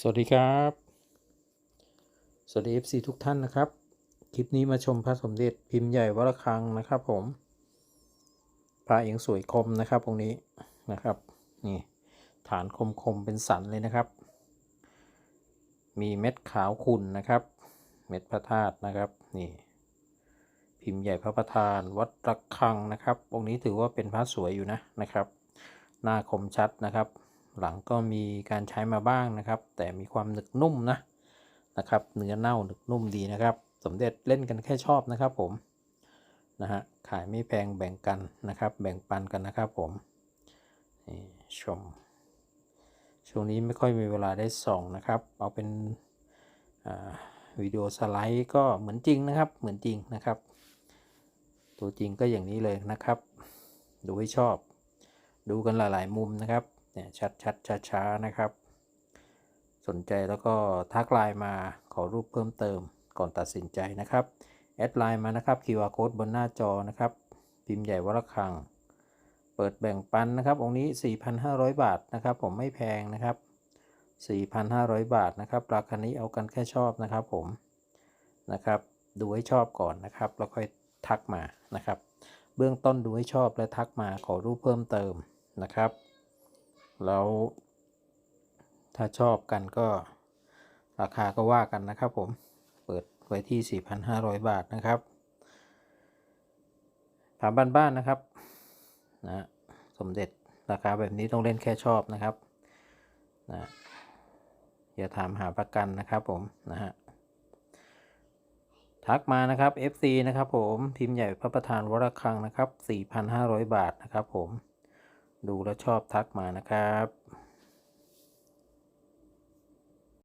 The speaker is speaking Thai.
สวัสดีครับ สวัสดี FC ทุกท่านนะครับ คลิปนี้มาชมพระสมเด็จพิมพ์ใหญ่วรคังนะครับผมพระยังสวยคมนะครับตรงนี้นะครับนี่ฐานคมคมเป็นสันเลยนะครับ มีเม็ดขาวขุ่นนะครับ เม็ดพระธาตุนะครับนี่พิมพ์ใหญ่พระประธานวัดระฆังนะครับองค์นี้ถือว่าเป็นพระสวยอยู่นะนะครับ หน้าคมชัดนะครับ หลังก็มีการใช้มาบ้างนะครับ แต่มีความหนึกนุ่มนะนะครับ เนื้อเน่าหนึกนุ่มดีนะครับ สมเด็จเล่นกันแค่ชอบนะครับผมนะฮะขายไม่แพงแบ่งกันนะครับ แบ่งปันกันนะครับผมนี่ชม ช่วงนี้ไม่ค่อยมีเวลาได้ส่องนะครับ เอาเป็นวิดีโอสไลด์ก็เหมือนจริงนะครับ เหมือนจริงนะครับ ตัวจริงก็อย่างนี้เลยนะครับ ดูให้ชอบ ดูกันหลาย ๆ มุมนะครับ เนี่ยชัดชัดช้าช้านะครับ สนใจแล้วก็ทักไลน์มาขอรูปเพิ่มเติมก่อนตัดสินใจนะครับ แอดไลน์มานะครับ QR code บนหน้าจอนะครับ พิมพ์ใหญ่วรคัง เปิดแบ่งปันนะครับ องค์นี้ 4,500 บาทนะครับ ผมไม่แพงนะครับ 4,500 บาทนะครับ ราคานี้เอากันแค่ชอบนะครับผมนะครับ ดูให้ชอบก่อนนะครับ แล้วค่อยทักมานะครับ เบื้องต้นดูให้ชอบและทักมาขอรูปเพิ่มเติมนะครับ แล้วถ้าชอบกันก็ราคาก็ว่ากันนะครับผม เปิดไว้ที่ 4,500 บาทนะครับถามบ้านๆนะครับนะสมเด็จราคาแบบนี้ต้องเล่นแค่ชอบนะครับนะอย่าถามหาประกันนะครับผมนะฮะทักมานะครับ FC นะครับผมพิมพ์ใหญ่พระประธานวรคังนะครับ 4,500 บาทนะครับผม ดูแล้วชอบทักมานะครับ